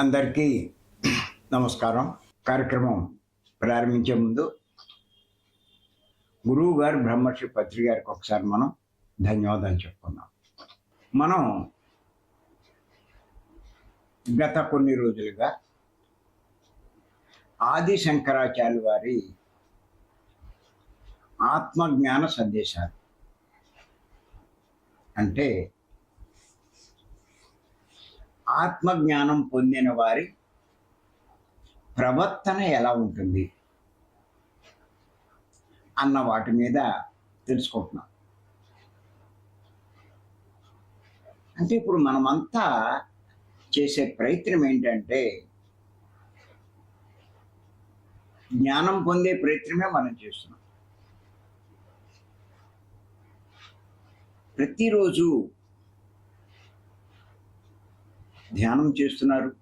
అందరికీ నమస్కారం. కార్యక్రమం ప్రారంభించే ముందు గురువు గారు బ్రహ్మర్షి పత్రి గారికి ఒకసారి మనం ధన్యవాదాలు చెప్పుకుందాం. మనం గత కొన్ని రోజులుగా ఆది శంకరాచార్య వారి ఆత్మజ్ఞాన సందేశాలు. అంటే ఆత్మజ్ఞానం పొందిన వారి ప్రవర్తన ఎలా ఉంటుంది? అన్న వాటి మీద తెలుసుకుంటున్నాం. అంటే ఇప్పుడు మనమంతా చేసే ప్రయత్నం ఏంటంటే జ్ఞానం పొందే ప్రయత్నమే మనం చేస్తున్నాం. ప్రతిరోజు ధ్యానం చేస్తున్నారు.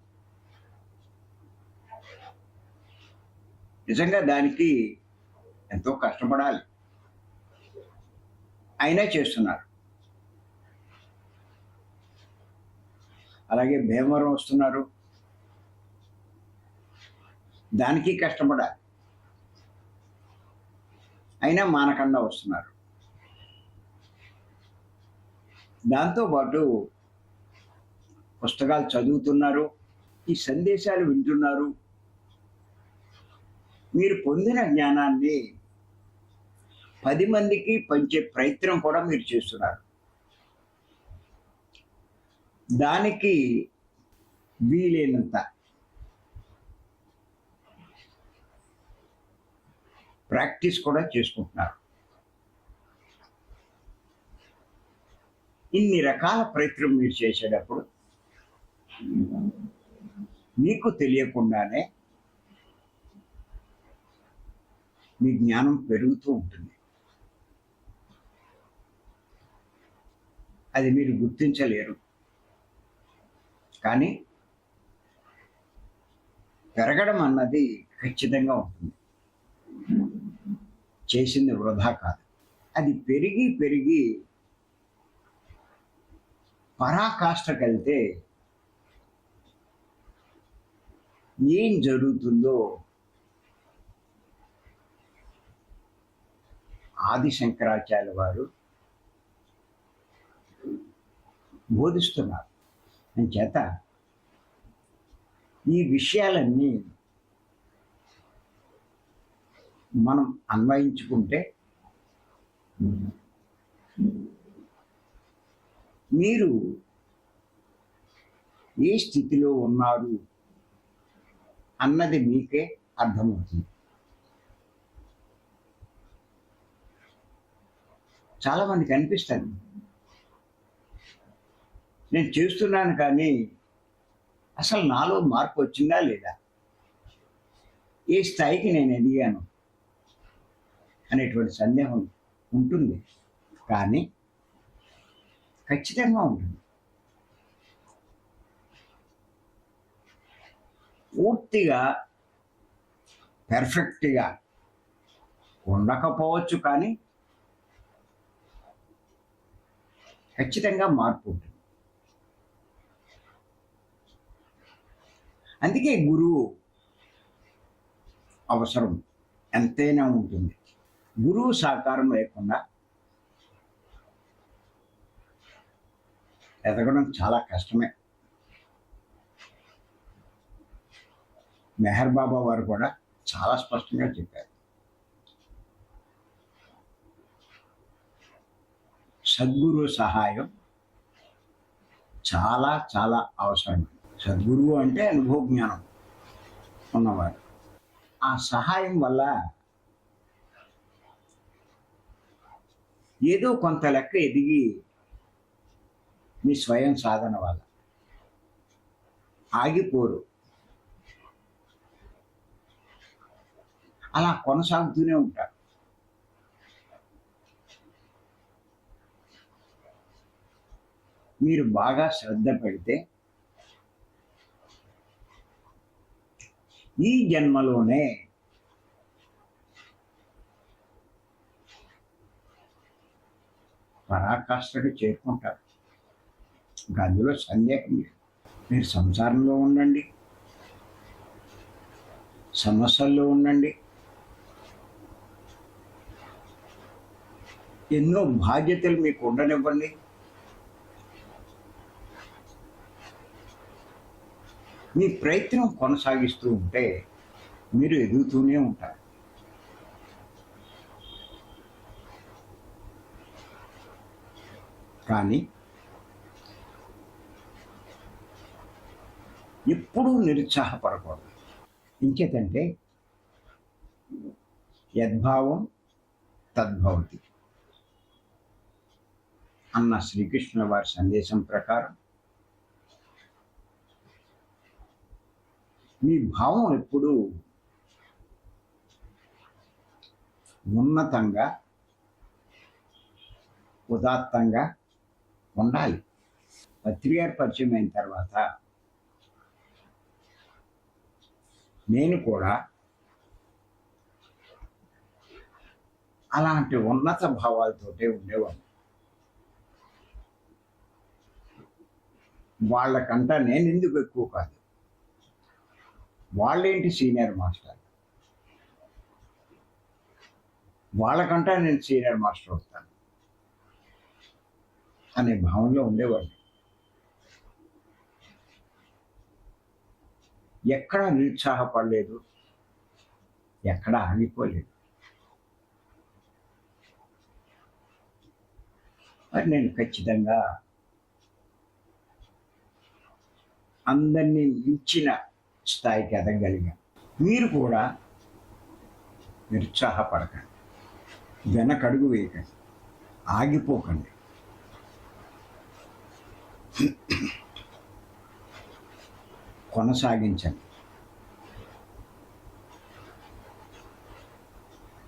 నిజంగా దానికి ఎంతో కష్టపడాలి. అయినా చేస్తున్నారు. అలాగే భీమవరం వస్తున్నారు. దానికి కష్టపడాలి. అయినా మానకుండా వస్తున్నారు. దాంతోపాటు పుస్తకాలు చదువుతున్నారు ఈ సందేశాలు వింటున్నారు. మీరు పొందిన జ్ఞానాన్ని పది మందికి పంచే ప్రయత్నం కూడా మీరు చేస్తున్నారు. దానికి వీలైనంత ప్రాక్టీస్ కూడా చేసుకుంటున్నారు. ఇన్ని రకాల ప్రయత్నం మీరు చేసేటప్పుడు మీకు తెలియకుండానే మీ జ్ఞానం పెరుగుతూ ఉంటుంది. అది మీరు గుర్తించలేరు. కానీ పెరగడం అన్నది ఖచ్చితంగా ఉంటుంది. చేసింది వృధా కాదు. అది పెరిగి పెరిగి పరాకాష్ఠకెళ్తే ఏం జరుగుతుందో ఆది శంకరాచార్య వారు బోధిస్తున్నారు. చేత ఈ విషయాలన్నీ మనం అన్వయించుకుంటే మీరు ఏ స్థితిలో ఉన్నారు? అన్నది మీకే అర్థమవుతుంది. చాలా మందికి అనిపిస్తుంది. నేను చేస్తున్నాను కానీ అసలు నాలో మార్పు వచ్చిందా లేదా? ఏ స్థాయికి నేను ఎదిగాను అనేటువంటి సందేహం ఉంటుంది. కానీ ఖచ్చితంగా ఉంటుంది. పూర్తిగా పెర్ఫెక్ట్గా ఉండకపోవచ్చు కానీ ఖచ్చితంగా మార్పు ఉంటుంది. అందుకే గురువు అవసరం ఎంతైనా ఉంటుంది. గురువు సహకారం లేకుండా ఎదగడం చాలా కష్టమే. మెహర్ బాబా వారు కూడా చాలా స్పష్టంగా చెప్పారు. సద్గురు సహాయం చాలా చాలా అవసరం సద్గురువు అంటే అనుభవ జ్ఞానం ఉన్నవారు. ఆ సహాయం వల్ల ఏదో కొంత లెక్క ఎదిగి మీ స్వయం సాధన వల్ల ఆగిపోరు. అలా కొనసాగుతూనే ఉంటారు. మీరు బాగా శ్రద్ధ పెడితే ఈ జన్మలోనే పరాకాష్ఠకు చేరుకుంటారు ఇంకా అందులో సందేహం లేదు. మీరు సంసారంలో ఉండండి. సమస్యల్లో ఉండండి. ఎన్నో బాధ్యతలు మీకు ఉండనివ్వండి. మీ ప్రయత్నం కొనసాగిస్తూ ఉంటే మీరు ఎదుగుతూనే ఉంటారు. కానీ ఎప్పుడూ నిరుత్సాహపడకూడదు. ఇంకేతంటే యద్భావం తద్భవతి. అన్న శ్రీకృష్ణుల వారి సందేశం ప్రకారం మీ భావం ఎప్పుడూ ఉన్నతంగా ఉదాత్తంగా ఉండాలి. పత్రికారు పరిచయం అయిన తర్వాత నేను కూడా అలాంటి ఉన్నత భావాలతోటే ఉండేవాడిని. వాళ్ళకంట నేను ఎందుకు ఎక్కువ కాదు. వాళ్ళేంటి సీనియర్ మాస్టర్? వాళ్ళకంటా నేను సీనియర్ మాస్టర్ అవుతాను అనే భావనలో ఉండేవాడిని. ఎక్కడా నిరుత్సాహపడలేదు ఎక్కడా ఆగిపోలేదు. మరి నేను ఖచ్చితంగా అందరినీ మించిన స్థాయికి ఎదగలిగాను మీరు కూడా నిరుత్సాహపడకండి. వెనకడుగు వేయకండి. ఆగిపోకండి. కొనసాగించండి.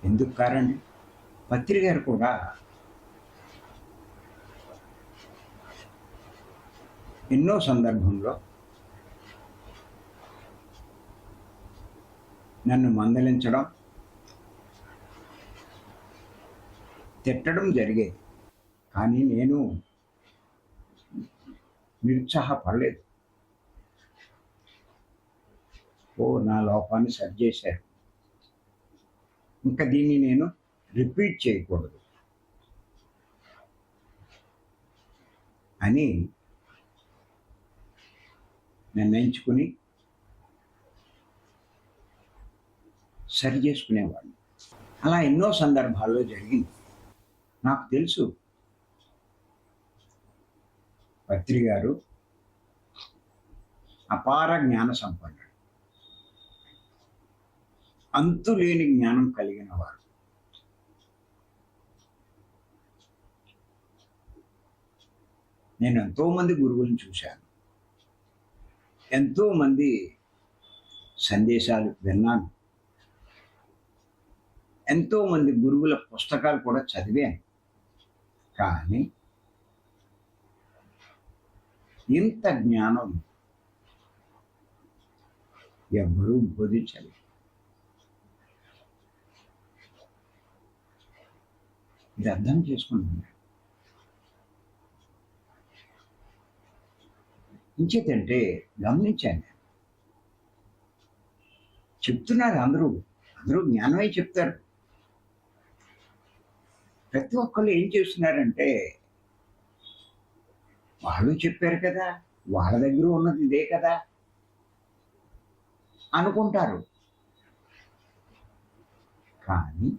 ఎందుకు కారండి పత్రి గారు కూడా ఎన్నో సందర్భంలో నన్ను మందలించడం. తిట్టడం జరిగేది. కానీ నేను నిరుత్సాహపడలేదు. ఓ నా లోపాన్ని సరిచేశారు ఇంకా దీన్ని నేను రిపీట్ చేయకూడదు అని నిర్ణయించుకుని సరి చేసుకునేవాడిని. అలా ఎన్నో సందర్భాల్లో జరిగింది. నాకు తెలుసు. పత్రి గారు అపార జ్ఞాన సంపన్నుడు. అంతులేని జ్ఞానం కలిగిన వారు నేను ఎంతోమంది గురువులను చూశాను. ఎంతోమంది సందేశాలు విన్నాను. ఎంతో మంది గురువుల పుస్తకాలు కూడా చదివాను. కానీ ఇంత జ్ఞానం ఎవరూ బోధించలేదు ఇది అర్థం చేసుకుంటున్నాను ఇంచేతంటే గమనించాను. చెప్తున్నారు అందరూ. అందరూ జ్ఞానమే చెప్తారు. ప్రతి ఒక్కళ్ళు ఏం చేస్తున్నారంటే వాళ్ళు చెప్పారు కదా వాళ్ళ దగ్గర ఉన్నది ఇదే కదా అనుకుంటారు. కానీ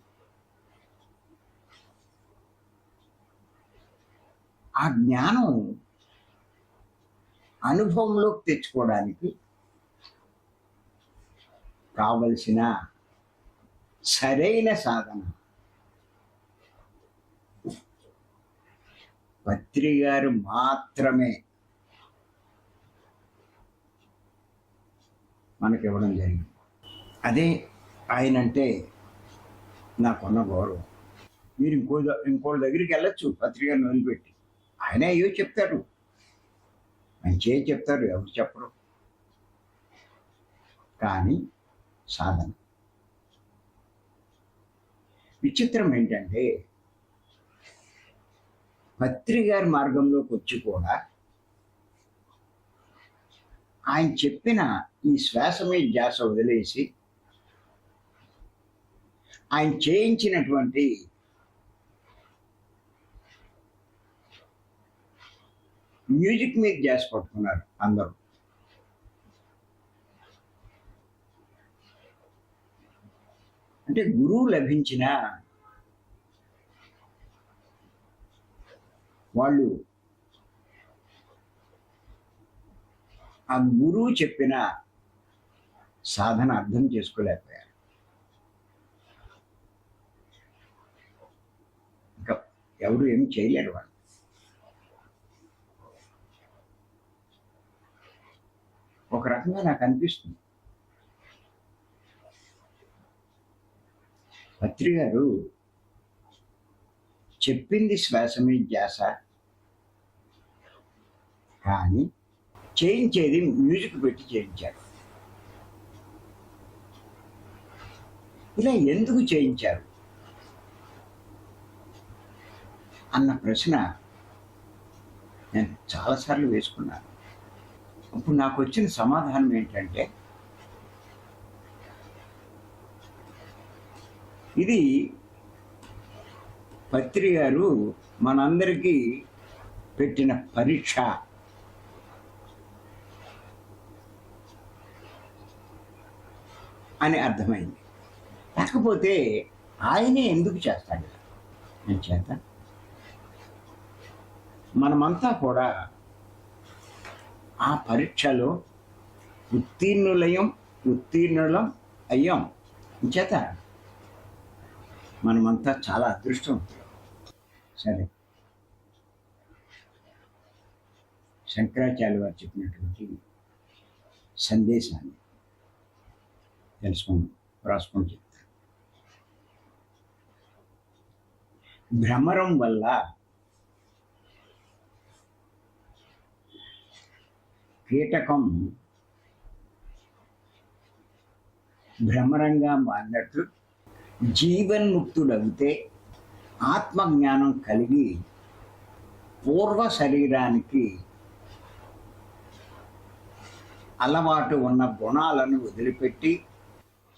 ఆ జ్ఞానం అనుభవంలోకి తెచ్చుకోవడానికి కావలసిన సరైన సాధన పత్రి గారు మాత్రమే మనకి ఇవ్వడం జరిగింది. అదే ఆయనంటే నాకున్న గౌరవం. మీరు ఇంకో ఇంకోళ్ళ దగ్గరికి వెళ్ళచ్చు పత్రికను వదిలిపెట్టి. ఆయన అయ్యో చెప్తారు మంచి చెప్తారు ఎవరు చెప్పరు. కానీ సాధన. విచిత్రం ఏంటంటే పత్రి గారి మార్గంలోకి వచ్చి కూడా ఆయన చెప్పిన ఈ శ్వాస మీద ధ్యాస వదిలేసి ఆయన చేయించినటువంటి మ్యూజిక్ మీద చేసి పట్టుకున్నారు అందరూ. అంటే గురువు లభించిన వాళ్ళు ఆ గురువు చెప్పిన సాధన అర్థం చేసుకోలేకపోయారు. ఇంకా ఎవరు ఏం చేయలేరు వాళ్ళు. ఒక రకంగా నాకు అనిపిస్తుంది. పత్రి గారు చెప్పింది శ్వాస మీద ధ్యాస కానీ చేయించేది మ్యూజిక్ పెట్టి చేయించారు ఇలా ఎందుకు చేయించారు అన్న ప్రశ్న నేను చాలాసార్లు వేసుకున్నాను ఇప్పుడు నాకు వచ్చిన సమాధానం ఏంటంటే ఇది పత్రి గారు మనందరికీ పెట్టిన పరీక్ష అని అర్థమైంది. కాకపోతే ఆయనే ఎందుకు చేస్తాడు? నేను చేత మనమంతా కూడా ఆ పరీక్షలో ఉత్తీర్ణులయం ఉత్తీర్ణులం అయ్యాం. చేత మనమంతా చాలా అదృష్టం సరే. శంకరాచార్య వారు చెప్పినటువంటి సందేశాన్ని తెలుసుకుందాం రాసుకొని భ్రమరం వల్ల కీటకం భ్రమరంగా మారినట్లు జీవన్ముక్తుడవితే ఆత్మజ్ఞానం కలిగి పూర్వ శరీరానికి అలవాటు ఉన్న గుణాలను వదిలిపెట్టి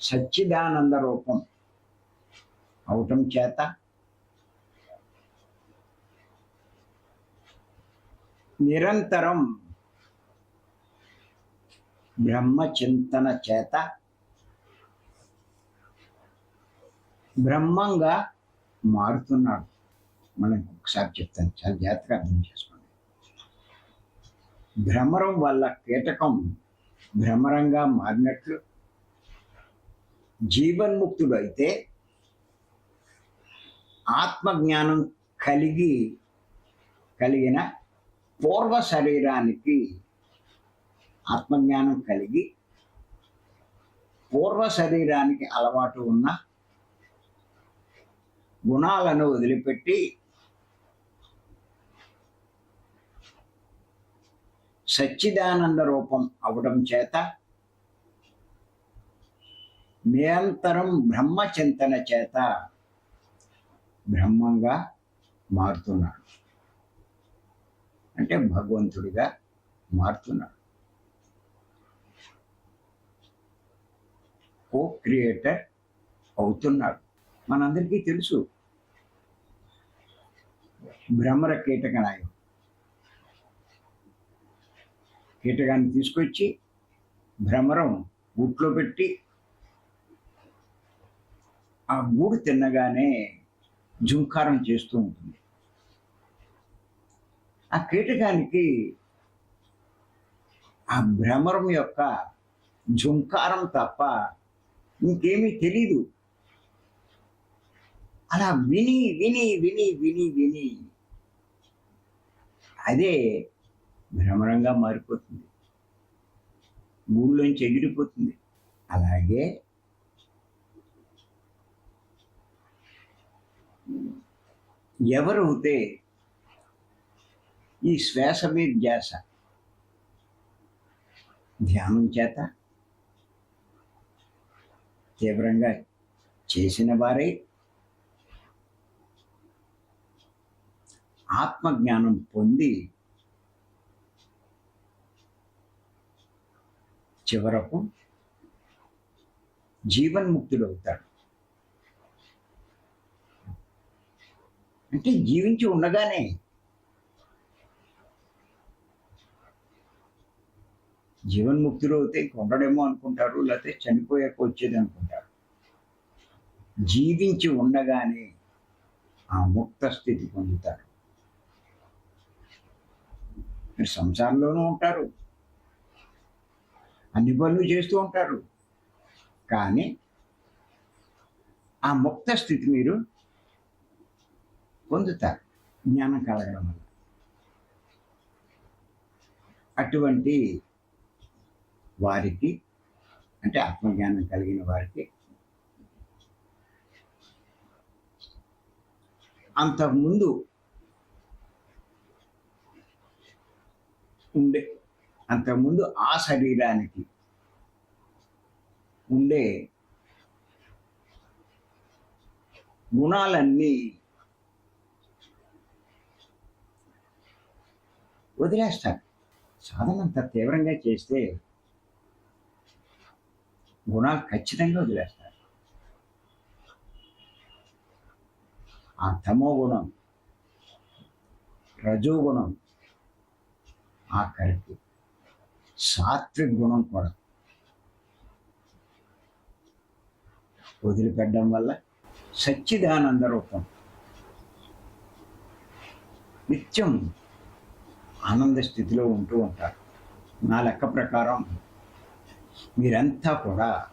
సచ్చిదానంద రూపం. అవటం చేత నిరంతరం బ్రహ్మచింతన చేత బ్రహ్మంగా మారుతున్నాడు. మనం ఒకసారి చెప్తాను చాలా జాగ్రత్తగా అర్థం చేసుకోండి. భ్రమరం వల్ల కీటకం భ్రమరంగా మారినట్లు జీవన్ముక్తుడు అయితే ఆత్మజ్ఞానం కలిగి కలిగిన పూర్వ శరీరానికి ఆత్మజ్ఞానం కలిగి పూర్వ శరీరానికి అలవాటు ఉన్న గుణాలను వదిలిపెట్టి సచ్చిదానంద రూపం అవడం చేత నిరంతరం బ్రహ్మచింతన చేత బ్రహ్మంగా మారుతున్నాడు. అంటే భగవంతుడిగా మారుతున్నాడు. కో క్రియేటర్ అవుతున్నాడు. మనందరికీ తెలుసు. భ్రమర కీటక నాయం కీటకాన్ని తీసుకొచ్చి భ్రమరం గుట్లో పెట్టి ఆ గూడు తిన్నగానే జుంకారం చేస్తూ ఉంటుంది. ఆ కీటకానికి ఆ భ్రమరం యొక్క జుంకారం తప్ప ఇంకేమీ తెలీదు. అలా విని విని విని విని విని అదే భ్రమరంగా మారిపోతుంది. గూళ్ళోంచి ఎగిరిపోతుంది. అలాగే ఎవరైతే ఈ శ్వాస మీద ధ్యాస? ధ్యానం చేత తీవ్రంగా చేసిన వారే ఆత్మజ్ఞానం పొంది చివరకు జీవన్ముక్తుడు అంటే జీవించి ఉండగానే జీవన్ముక్తులు అయితే ఉండడేమో అనుకుంటారు లేకపోతే చనిపోయాక వచ్చేది అనుకుంటారు. జీవించి ఉండగానే ఆ ముక్త స్థితి పొందుతారు. మీరు సంసారంలోనూ ఉంటారు. అన్ని పనులు చేస్తూ ఉంటారు. కానీ ఆ ముక్త స్థితి మీరు పొందుతారు. జ్ఞానం కలగడం వల్ల. అటువంటి వారికి అంటే ఆత్మజ్ఞానం కలిగిన వారికి అంతకుముందు ఉండే అంతకుముందు ఆ శరీరానికి ఉండే గుణాలన్నీ వదిలేస్తారు సాధన అంత తీవ్రంగా చేస్తే గుణాలు ఖచ్చితంగా వదిలేస్తారు ఆ తమో గుణం రజో గుణం ఆఖరికి సాత్విక గుణం కూడా వదిలిపెట్టడం వల్ల సచ్చిదానంద రూపం. నిత్యం ఆనంద స్థితిలో ఉంటూ ఉంటారు. నా లెక్క ప్రకారం మీరంతా కూడా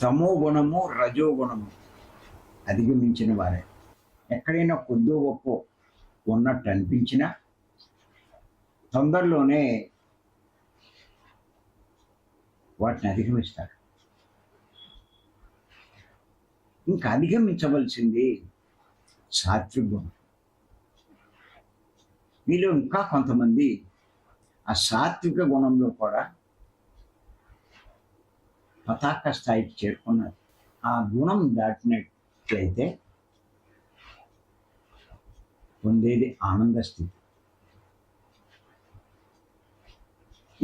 తమో గుణము రజో గుణము అధిగమించిన వారే. ఎక్కడైనా కొద్దో గొప్ప ఉన్నట్టు అనిపించినా తొందరలోనే వాటిని అధిగమిస్తారు. ఇంకా అధిగమించవలసింది సాత్విక గుణం. మీలో ఇంకా కొంతమంది ఆ సాత్విక గుణంలో కూడా పతాక స్థాయికి చేరుకున్నారు. ఆ గుణం దాటినట్లయితే పొందేది ఆనంద స్థితి.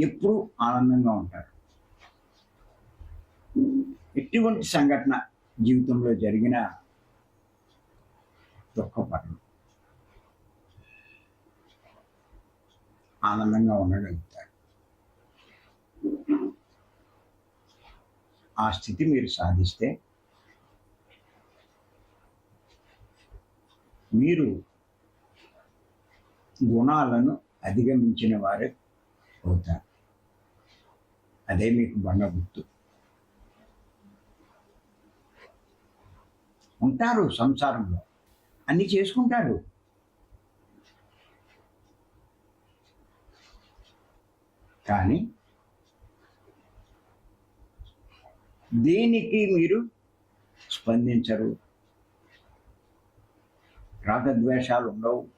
ఎప్పుడు ఆనందంగా ఉంటారు. ఎటువంటి సంఘటన జీవితంలో జరిగిన దుఃఖపడరు. ఆనందంగా ఉండగలుగుతారు. ఆ స్థితి మీరు సాధిస్తే మీరు గుణాలను అధిగమించిన వారే అవుతారు. అదే మీకు బండ గుర్తు. ఉంటారు సంసారంలో. అన్ని చేసుకుంటారు. కానీ దేనికి మీరు స్పందించరు? రాగద్వేషాలు ఉండవు.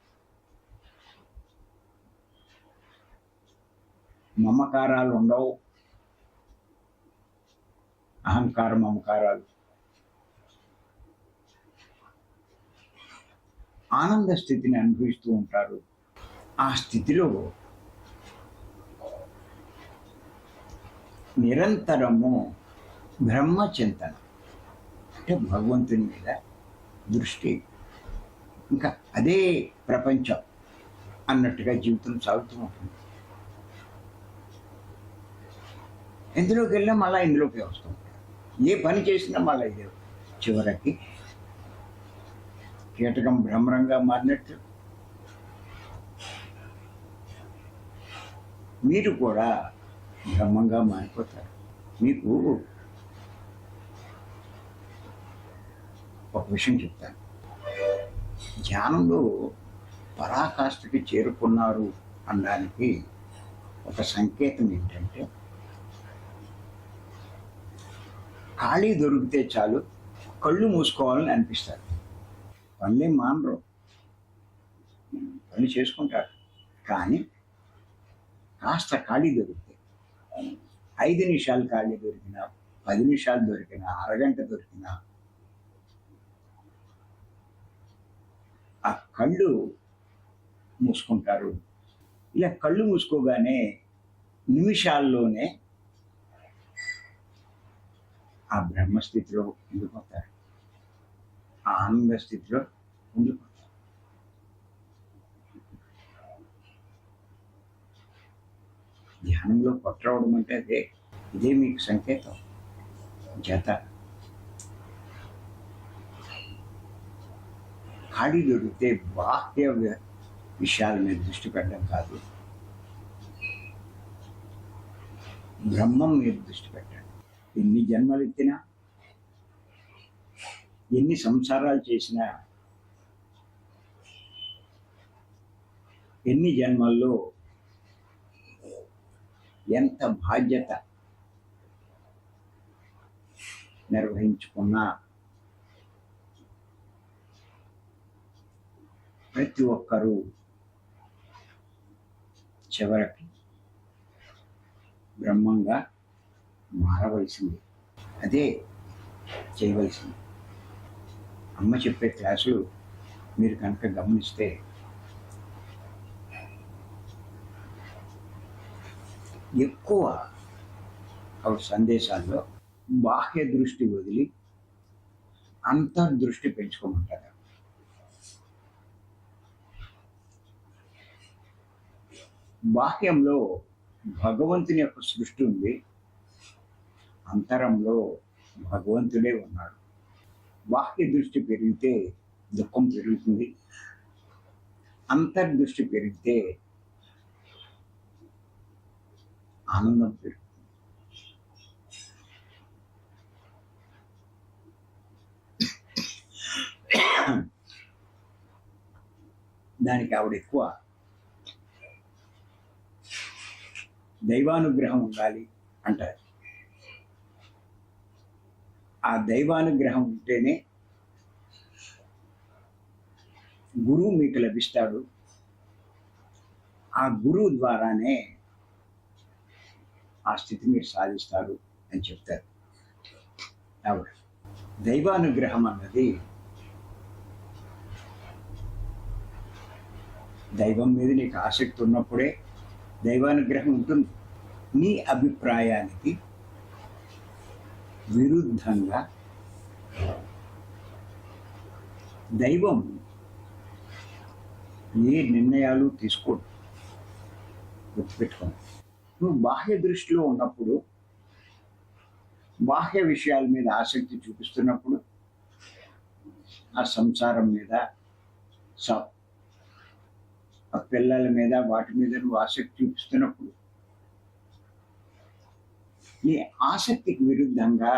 మమకారాలు ఉండవు. అహంకార మమకారాలు. ఆనంద స్థితిని అనుభవిస్తూ ఉంటారు. ఆ స్థితిలో నిరంతరము బ్రహ్మచింతన. అంటే భగవంతుని మీద దృష్టి. ఇంకా అదే ప్రపంచం అన్నట్టుగా జీవితం సాగుతూ ఉంటుంది. ఎందులోకి వెళ్ళినా మళ్ళీ ఇందులోకి వస్తూ ఏ పని చేసినా మళ్ళీ ఇదే. చివరికి కీటకం భ్రమరంగా మారినట్టు. మీరు కూడా బ్రహ్మంగా మారిపోతారు. మీకు ఒక విషయం చెప్తాను. ధ్యానంలో పరాకాష్ఠకి చేరుకున్నారు అనడానికి ఒక సంకేతం ఏంటంటే ఖాళీ దొరికితే చాలు కళ్ళు మూసుకోవాలని అనిపిస్తారు. పనులే మానరు. పని చేసుకుంటారు. కానీ కాస్త ఖాళీ దొరికితే ఐదు నిమిషాలు ఖాళీ దొరికినా పది నిమిషాలు దొరికినా అరగంట దొరికినా ఆ కళ్ళు మూసుకుంటారు. ఇలా కళ్ళు మూసుకోగానే నిమిషాల్లోనే ఆ బ్రహ్మస్థితిలో ఉండిపోతారు. ఆ ఆనంద స్థితిలో ఉండిపోతారు. ధ్యానంలో కొట్టరావడం అంటే అదే. ఇదే మీకు సంకేతం. జత. ఖాళీ దొరికితే బాహ్య విషయాల మీద దృష్టి పెట్టడం కాదు. బ్రహ్మం మీద దృష్టి పెట్టండి. ఎన్ని జన్మలు ఎత్తినా ఎన్ని సంసారాలు చేసినా ఎన్ని జన్మల్లో ఎంత బాధ్యత నిర్వహించుకున్నా ప్రతి ఒక్కరూ చివరికి బ్రహ్మంగా మారవలసింది. అదే చేయవలసింది. అమ్మ చెప్పే క్లాసులు మీరు కనుక గమనిస్తే ఎక్కువ ఆవిడ సందేశాల్లో బాహ్య దృష్టి వదిలి అంతర్దృష్టి పెంచుకోమంటారు. బాహ్యంలో భగవంతుని యొక్క సృష్టి ఉంది. అంతరంలో భగవంతుడే ఉన్నాడు. బాహ్య దృష్టి పెరిగితే దుఃఖం పెరుగుతుంది. అంతర్దృష్టి పెరిగితే ఆనందం పెరుగుతుంది దానికి ఆవిడ ఎక్కువ దైవానుగ్రహం ఉండాలి అంటారు. ఆ దైవానుగ్రహం ఉంటేనే గురువు మీకు లభిస్తాడు. ఆ గురువు ద్వారానే ఆ స్థితి మీరు సాధిస్తారు అని చెప్తారు. ఆవిడ దైవానుగ్రహం అన్నది దైవం మీద నీకు ఆసక్తి ఉన్నప్పుడే దైవానుగ్రహం ఉంటుంది. నీ అభిప్రాయానికి విరుద్ధంగా దైవం ఏ నిర్ణయాలు తీసుకోడు. గుర్తుపెట్టుకోండి. నువ్వు బాహ్య దృష్టిలో ఉన్నప్పుడు బాహ్య విషయాల మీద ఆసక్తి చూపిస్తున్నప్పుడు ఆ సంసారం మీద ఆ పిల్లల మీద వాటి మీద నువ్వు ఆసక్తి చూపిస్తున్నప్పుడు నీ ఆసక్తికి విరుద్ధంగా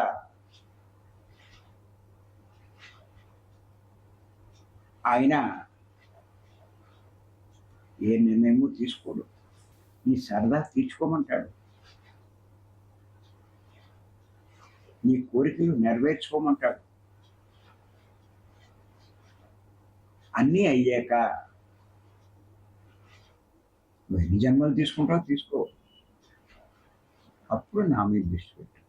ఆయన ఏ నిర్ణయము తీసుకోడు. నీ సరదా తీర్చుకోమంటాడు. నీ కోరికలు నెరవేర్చుకోమంటాడు. అన్నీ అయ్యాక నువ్వు ఎన్ని జన్మలు తీసుకుంటావు తీసుకో. అప్పుడు నా మీద దృష్టి పెట్టు.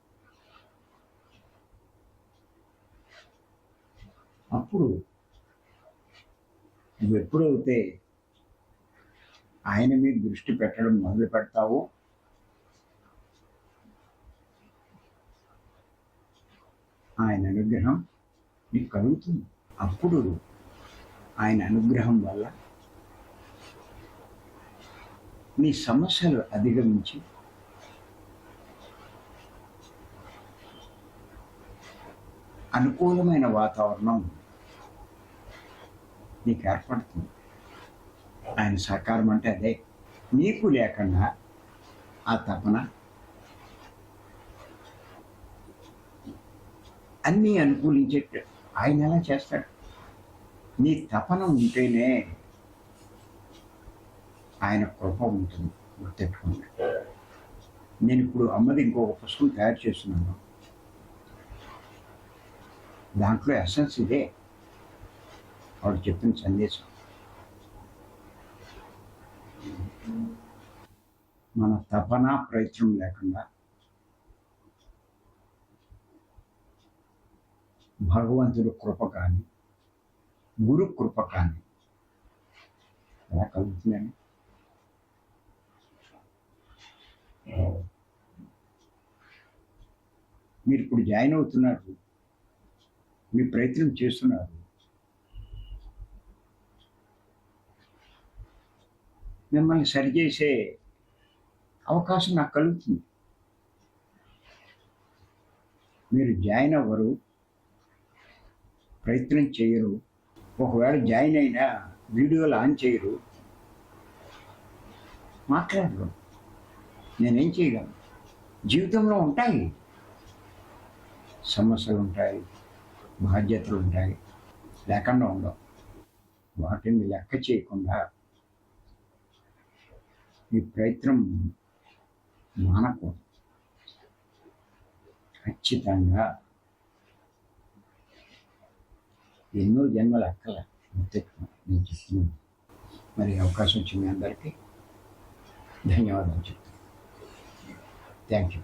అప్పుడు నువ్వు ఎప్పుడైతే ఆయన మీద దృష్టి పెట్టడం మొదలు పెడతావో. ఆయన అనుగ్రహం నీకు కలుగుతుంది. అప్పుడు ఆయన అనుగ్రహం వల్ల నీ సమస్యలు అధిగమించి అనుకూలమైన వాతావరణం నీకు ఏర్పడుతుంది. ఆయన సహకారం అంటే అదే. నీకు లేకుండా ఆ తపన అన్నీ అనుకూలించేట్టు ఆయన ఎలా చేస్తాడు? నీ తపన ఉంటేనే ఆయన కృప ఉంటుంది. గుర్తెట్టుకోండి నేను ఇప్పుడు అమ్మది ఇంకొక పుస్తకం తయారు చేస్తున్నాను. దాంట్లో ఎసెన్స్ ఇదే. వాడు చెప్పిన సందేశం. మన తపన ప్రయత్నం లేకుండా భగవంతుడు కృప కానీ గురు కృప కానీ ఎలా కలుగుతుందండి? మీరు ఇప్పుడు జాయిన్ అవుతున్నారు మీ ప్రయత్నం చేస్తున్నారు మిమ్మల్ని సరిచేసే అవకాశం నాకు కలుగుతుంది. మీరు జాయిన్ అవ్వరు ప్రయత్నం చేయరు ఒకవేళ జాయిన్ అయినా వీడియోలు ఆన్ చేయరు. మాట్లాడరు. నేనేం చేయగలను? జీవితంలో ఉంటాయి. సమస్యలు ఉంటాయి బాధ్యతలు ఉంటాయి లేకుండా ఉండవు. వాటిని లెక్క చేయకుండా ఈ ప్రయత్నం మానకూడదు. ఖచ్చితంగా ఎన్నో జన్మల అక్కల. నేను చెప్తున్నాను. మరి అవకాశం వచ్చింది అందరికీ. ధన్యవాదాలు చెప్తాను థ్యాంక్ యూ